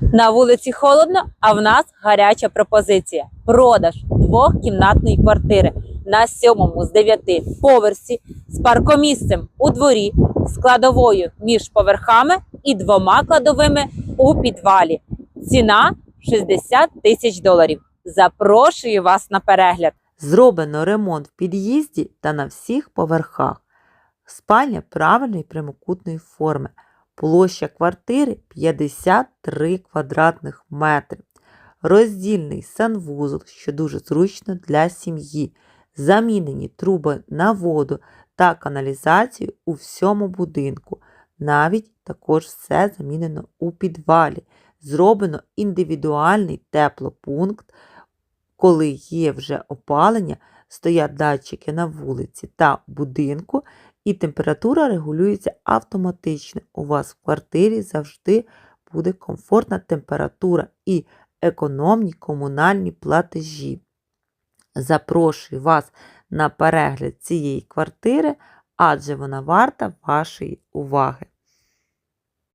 На вулиці холодно, а в нас гаряча пропозиція. Продаж двохкімнатної квартири на сьомому з дев'яти поверсі з паркомісцем у дворі, складовою між поверхами і двома кладовими у підвалі. Ціна 60 тисяч доларів. Запрошую вас на перегляд. Зроблено ремонт в під'їзді та на всіх поверхах. Спальня правильної прямокутної форми. Площа квартири 53 квадратних метри. Роздільний санвузол, що дуже зручно для сім'ї. Замінені труби на воду та каналізацію у всьому будинку. Навіть також все замінено у підвалі. Зроблено індивідуальний теплопункт, коли є вже опалення, стоять датчики на вулиці та будинку, і температура регулюється автоматично. У вас в квартирі завжди буде комфортна температура і економні комунальні платежі. Запрошую вас на перегляд цієї квартири, адже вона варта вашої уваги.